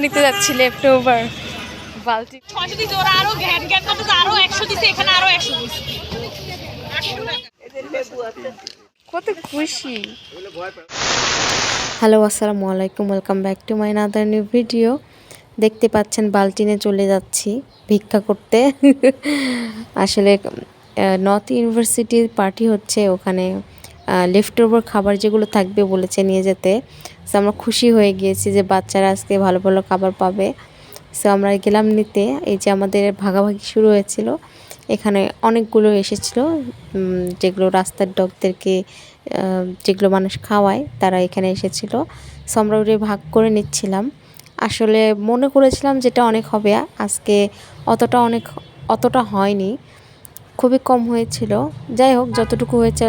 নিতে যাচ্ছি left over বালতি দিচ্ছে ওরা আরও ঘ্যান ঘ্যান করতেছে আরও একশো দিচ্ছে এখানে আরও একশো দিচ্ছে। কত খুশি। হ্যালো আসসালামু আলাইকুম welcome back to my another new video দেখতে পাচ্ছেন বালতিনে চলে যাচ্ছি ভিক্ষা করতে। আসলে নর্থ ইউনিভার্সিটির পার্টি হচ্ছে ওখানে লেফট ওভার খাবার যেগুলো থাকবে বলেছে নিয়ে যেতে। সো আমরা খুশি হয়ে গিয়েছি যে বাচ্চারা আজকে ভালো ভালো খাবার পাবে। সো আমরা গেলাম নিতে। এই যে আমাদের ভাগাভাগি শুরু হয়েছিল। এখানে অনেকগুলো এসেছিল যেগুলো রাস্তার ডগদেরকে যেগুলো মানুষ খাওয়ায়, তারা এখানে এসেছিল। সো আমরা ওটা ভাগ করে নিচ্ছিলাম। আসলে মনে করেছিলাম যেটা অনেক হবে, আজকে অতটা অনেক, অতটা হয়নি। খুবই কম হয়েছিল। যাই হোক, যতটুকু হয়েছে,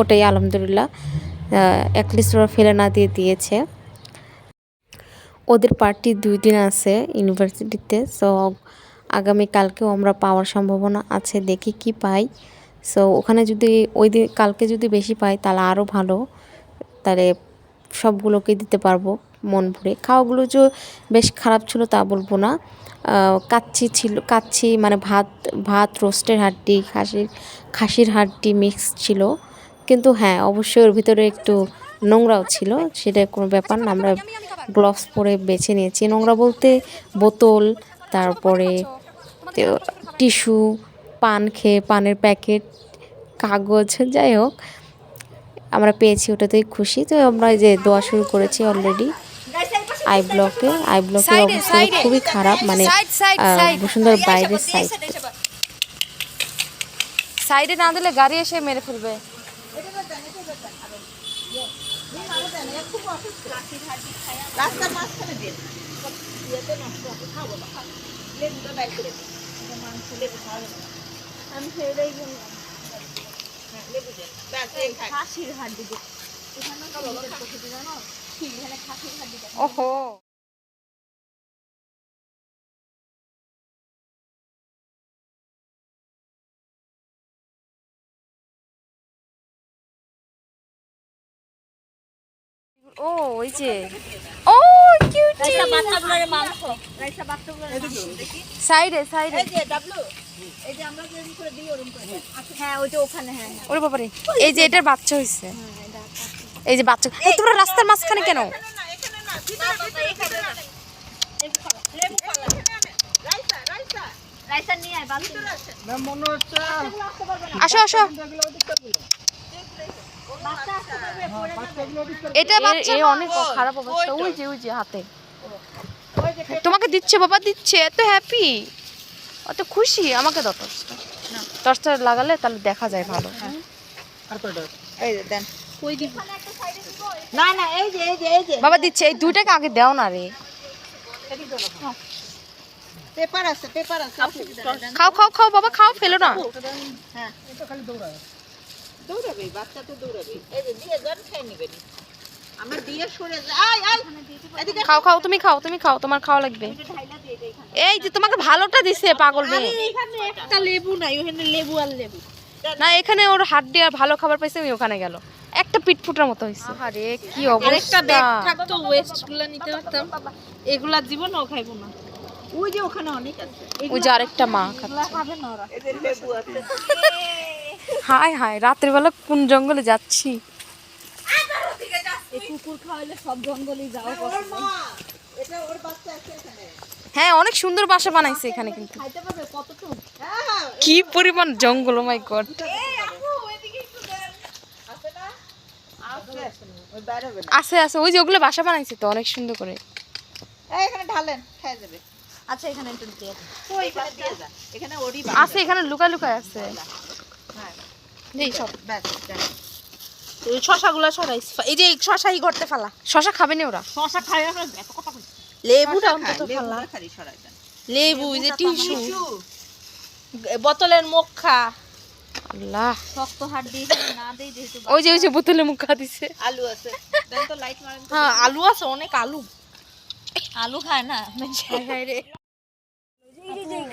ওটাই আলহামদুলিল্লাহ। অ্যাটলিস্ট ওরা ফেলে না দিয়ে দিয়েছে। ওদের পার্টি দুই দিন আছে ইউনিভার্সিটিতে সো আগামীকালকেও আমরা পাওয়ার সম্ভাবনা আছে, দেখি কি পাই। সো ওখানে যদি, ওই দিন, কালকে যদি বেশি পাই, তাহলে আরও ভালো। তাহলে সবগুলোকে দিতে পারব মন ভরে। খাওয়াগুলো যে বেশ খারাপ ছিল তা বলব না। কাচ্ছি ছিল কাচ্ছি মানে ভাত ভাত রোস্টের হাড্ডি, খাসির খাসির হাড্ডি মিক্স ছিল। কিন্তু হ্যাঁ অবশ্যই ওর ভিতরে একটু নোংরাও ছিল সেটা কোনো ব্যাপার না। আমরা গ্লাভস পরে বেছে নিয়েছি। নোংরা বলতে বোতল তারপরে টিস্যু পান খেয়ে পানের প্যাকেট কাগজ যাই হোক আমরা পেয়েছি ওটাতেই খুশি। তো আমরা যে দোয়া শুরু করেছি অলরেডি আই ব্লকে আই ব্লকের অবস্থা খুবই খারাপ মানে বসুন্ধরার বাইরের সাইড সাইডে না দিলে গাড়ি এসে মেরে ফেলবে। রাস্তার মাঝখানে দিন ইয়েতে নষ্ট হবে খাব না খাব লেবুটা বাইর করে মাংস লেবু খাওয়াবে না আমি সেটাই বললাম খাসির হাড্ডি এখানে খাসির হাড্ডি ওহো। ও ওই যে। ও কিউট বাচ্চাগুলোর মাংস। রাইসা বাচ্চাগুলোর মাংস। দেখি। সাইডে সাইডে। এই যে ডাবলু এই যে আমরা যেরকম করে দিই ওরকম করে হ্যাঁ ওই যে ওখানে হ্যাঁ হ্যাঁ। ওরে বাবারে এই যে এটার বাচ্চা হইছে। এই যে বাচ্চা। এই তোমরা রাস্তার মাঝখানে কেন? আসো আসো। এটা বাচ্চা এ অনেক খারাপ অবস্থা। ওই যে ওই যে হাতে। তোমাকে দিচ্ছে বাবা দিচ্ছে এত হ্যাপি অত খুশি আমাকে দাও টর্চটা টর্চটা লাগালে তাহলে দেখা যায় ভালো। এই দেন। না না এই যে এই যে এই যে। বাবা দিচ্ছে এই দুইটাকে আগে দাও না রে। পেপার আছে পেপার আছে খাও খাও খাও বাবা খাও ফেলো না। হ্যাঁ দৌড়াবে বাচ্চা তো দৌড়াবে। এই যে দিয়ে যান খেয়ে নেবেন আমরা দিয়ে সরে যাই আয় আয়। এদিকে খাও খাও তুমি খাও তুমি খাও তোমার খাওয়া লাগবে। এই যে তোমাকে ভালোটা দিছে পাগল মেয়ে। এখানে একটা লেবু নাই ওখানে লেবু আর লেবু। না এখানে ওর হাড্ডি আর ভালো খাবার পাইছে আমি ওখানে গেল। একটা পিট ফুটার মতো আরে কি আরেকটা ব্যাগ থাকতো ওয়েস্ট নিতে পারতাম। এগুলা জীবনও খাইবো না। ওই যে ওখানে অনেক আছে। ওই যে আরেকটা মা খাচ্ছে। খাবে না ওরা। এদের লেবু আছে। হায় হায় রাতের বেলা কোন জঙ্গলে যাচ্ছি? কুকুর সব জঙ্গলেই যাও এটা ওর বাচ্চা আছে এখানে। হ্যাঁ অনেক সুন্দর বাসা বানাইছে এখানে কিন্তু। খাইতে পারবে কতটুকু? হ্যাঁ কি পরিমাণ জঙ্গল মাই গড একটু দেন। আছে আছে ওই বাইরে হবে আছে আছে ওই যে ওগুলো বাসা বানাইছে তো অনেক সুন্দর করে। এখানে ঢালেন খেয়ে যাবে। আচ্ছা এখানে একটু দিয়ে আছে এখানে লুকা লুকায় আছে। হ্যাঁ। এই সব ব্যাস দেন শশাগুলো সরাই এই যে শশাই করতে ফেলা। শশা খাবে না ওরা? শশা খাই আমরা এত কথা বলি। লেবুটা অন্তত ফেলা। খালি সরাই দেন। লেবু যে টিস্যু। বোতলের মুখা। আল্লাহ। শক্ত হাড্ডি না দেই যেহেতু ওই যে ওই যে বোতলে মুখা দিছে। আলু আছে। দেন তো লাইট মারেন। হ্যাঁ আলু আছে অনেক আলু। আলু খায় না।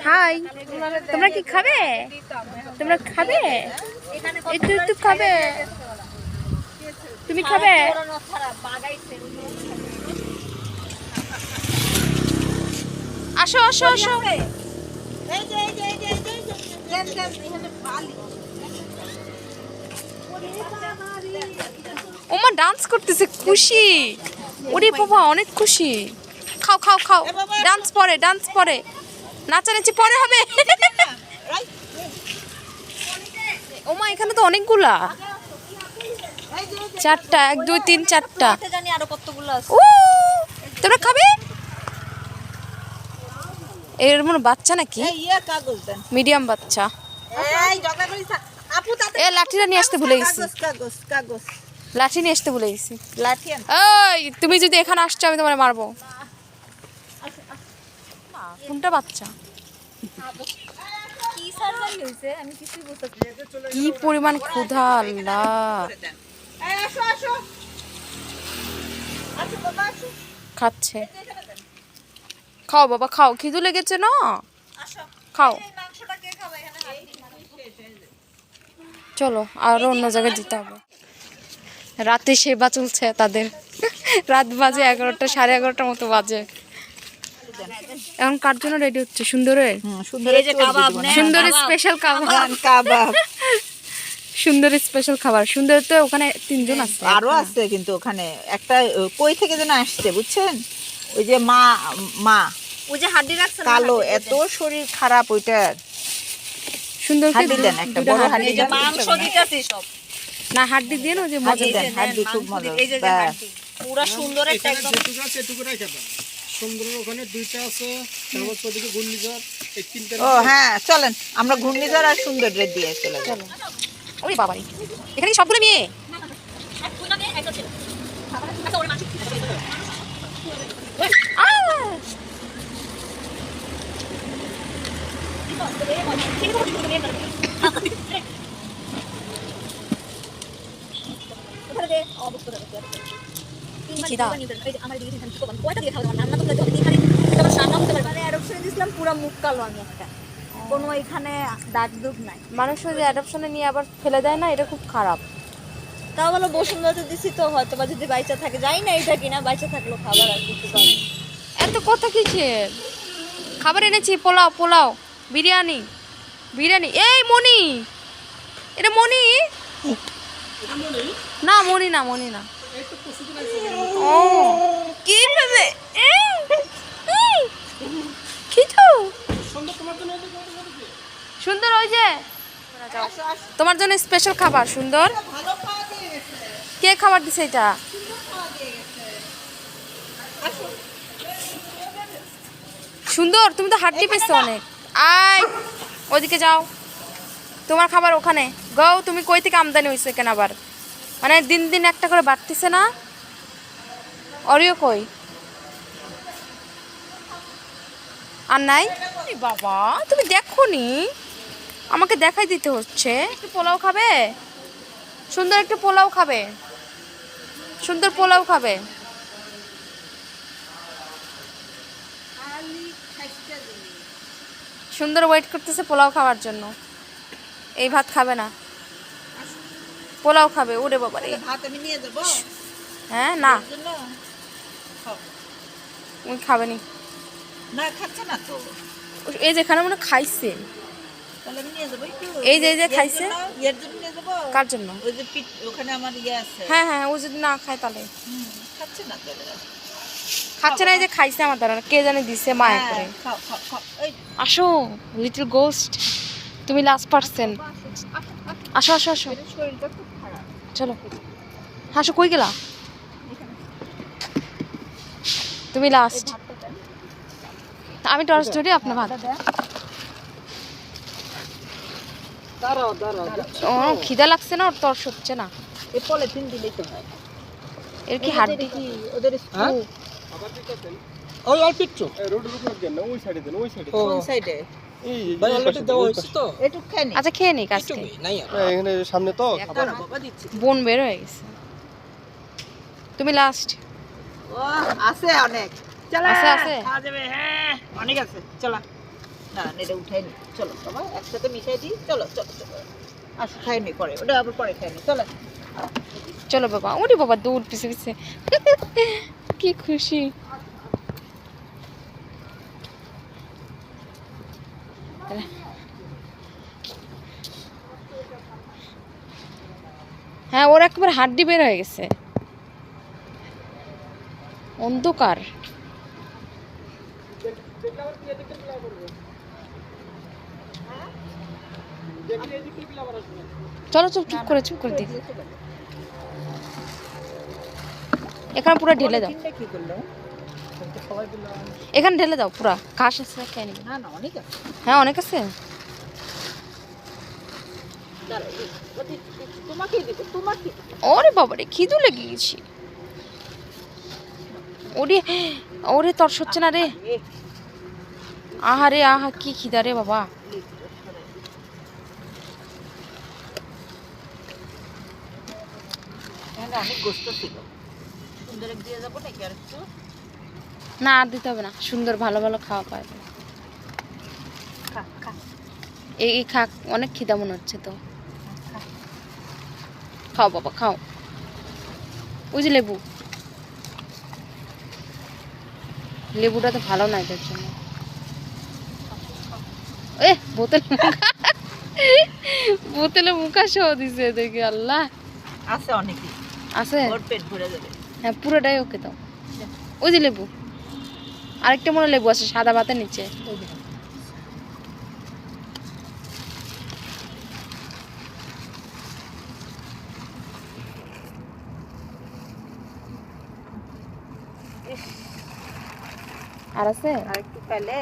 হাই, তোমরা কি খাবে? তোমরা খাবে? একটু একটু খাবে। তুমি খাবে? আসো আসো আসো। ওমা ডান্স করতেছে, খুশি। ওরে বাবা, অনেক খুশি। খাও খাও খাও। ডান্স পরে ডান্স পরে। নাচানাচি পরে হবে। ওমা এখানে তো অনেকগুলা। চারটা এক দুই তিন চারটা। ও তোমরা খাবে? এর মনে বাচ্চা নাকি? ইয়ে মিডিয়াম বাচ্চা। এ লাঠিটা নিয়ে আসতে ভুলে গেছি। লাঠি নিয়ে আসতে ভুলে গেছি। লাঠি তুমি যদি এখানে আসছো আমি তোমার মারবো। কোনটা বাচ্চা? কি পরিমাণ ক্ষুধা আল্লাহ। খাচ্ছে। খাও বাবা খাও। খিদু লেগেছে না? খাও। চলো আরও অন্য জায়গায় যেতে হবে। রাতে সেবা চলছে তাদের। রাত বাজে এগারোটা সাড়ে এগারোটার মতো বাজে। এখন কার জন্য রেডি হচ্ছে? সুন্দরের? সুন্দর এই কাবাব সুন্দর স্পেশাল খাবার কাবাব। সুন্দর স্পেশাল খাবার। সুন্দর তো ওখানে তিনজন আছে। আরও আছে কিন্তু ওখানে। একটা কই থেকে যেন আসছে বুঝছেন? ওই যে মা মা। ওই যে হাড্ডি রাখছে কালো এত শরীর খারাপ ওইটার সুন্দর হাড্ডি দেন একটা বড় হাড্ডি দেন। মাংস দিতেছি সব। না হাড্ডি দিয়ে না ওই যে মজা দেন হাড্ডি খুব মজা। ব্যাস। পুরা সুন্দর একটা একদম সুন্দরের ওখানে দুইটা আছে তারপর ওদিকে ঘূর্ণিঝড় এই তিনটা ও হ্যাঁ চলেন। আমরা ঘূর্ণিঝড় আর সুন্দর রে দিয়ে চলে যাব। ওরে বাবারে। এখানে সবগুলো মেয়ে? আহ! কালো আমি কোনো এখানে দাগ দুগ নাই। মানুষ ওই যে অ্যাডপশনে নিয়ে আবার ফেলে দেয় না এটা খুব খারাপ। তাও বলো বসুন্ধরাতে দিছি তো হয়তো বা যদি বাইচা থাকে যাই না এটা কিনা বাইচা থাকল খাবার আর কিছু এত কথা কিসের খাবার এনেছি পোলাও পোলাও বিরিয়ানি বিরিয়ানি। এই মনি এটা মনি না মনি না মনি না। সুন্দর ওই যে। তোমার জন্য স্পেশাল খাবার সুন্দর? কে খাবার দিছে এটা? সুন্দর তুমি তো হাড্ডি পেয়েছ অনেক। আয় ওইদিকে যাও। তোমার খাবার ওখানে। গাও তুমি কই থেকে আমদানি হয়েছে কেন আবার? মানে দিন দিন একটা করে বাড়তেছে না? অরিও কই? আর নাই? বাবা তুমি দেখো নি আমাকে দেখাই দিতে হচ্ছে। একটু পোলাও খাবে? সুন্দর একটু পোলাও খাবে। সুন্দর পোলাও খাবে। সুন্দর ওয়েট করতেছে পোলাও খাওয়ার জন্য। এই ভাত খাবে না। পোলাও খাবে ওরে বাবারে। ভাত আমি নিয়ে যাব? হ্যাঁ না। ওই খাবে নি না খাচ্ছে না তো। এই যেখানে মনে খাইছে। এই যে- এই যে খাইছে? কার জন্য? ওই যে ওখানে আমার ইয়ে আছে। হ্যাঁ হ্যাঁ ও যদি না খায় তাহলে। খাচ্ছে না খাচ্ছে না এই যে খাইছে আমার দ্বারা। কে জানে দিছে মায়া করে। হ্যাঁ, এই। আসো লিটল গোস্ট তুমি লাস্ট পারসন আসো আসো আসো। চলো। হাসো কই গেলা? তুমি লাস্ট আমি টর্চ ধরি আপনার ভাত ও খিদা লাগছে না ওর টর্চ হচ্ছে না। পলিথিন দিলেই তো হয়। এর কি হাড্ডি ওদের হ্যাঁ? ওই অল্প একটু রোডের উপর দেন ওই সাইডে দেন ওই সাইডে কোন সাইডে এই অলরেডি দেওয়া হয়েছে তো। একটু খাই নি। আচ্ছা খেয়ে নিক আজকে এখানে সামনে তো খাবার। দাঁড়াও বাবা দিচ্ছি। বোন বের হয়ে গেছে। তুমি লাস্ট ও আছে অনেক। চলো। আছে, আছে? খাওয়া যাবে হ্যাঁ অনেক আছে। চলো। না এটা উঠাই নি। চলো বাবা একসাথে মিশাই দিই। চলো চলো চলো। আসো খাই নি পরে। ওটা আবার পরে খাই নি। চলো। চলো বাবা। ওরে বাবা দৌড় পিছে পিছে। কি খুশি। হ্যাঁ ওর একবার হাড্ডি বের হয়ে গেছে। অন্ধকার। চলো চুপ চুপ করে চুপ করে দিই এখানে পুরো ঢেলে দাও। এখানে ঢেলে দাও পুরা। ঘাস আছে খেয়ে নিবি হ্যাঁ অনেক আছে। ওরে বাবারে খিদু লেগে গেছি। ওরে ওরে তর হচ্ছে না রে। আহা রে আহা কি খিদা রে বাবা। যাব না আর দিতে হবে না। সুন্দর ভালো ভালো খাওয়া খা খা। এই এই খা অনেক খিদা মনে হচ্ছে তো। খাও বাবা খাও। ওই যে লেবু। লেবুটা তো ভালো না এটার জন্য। এ বোতল বোতলে মুখা সহ দিছে দেখি আল্লাহ। আছে অনেকই। আছে? ওর পেট ভরে যাবে। হ্যাঁ পুরোটাই ওকে দাও। ওই যে লেবু। আরেকটা মনে লেবু আছে সাদা ভাতের নিচে। আর আছে আর একটু পেলে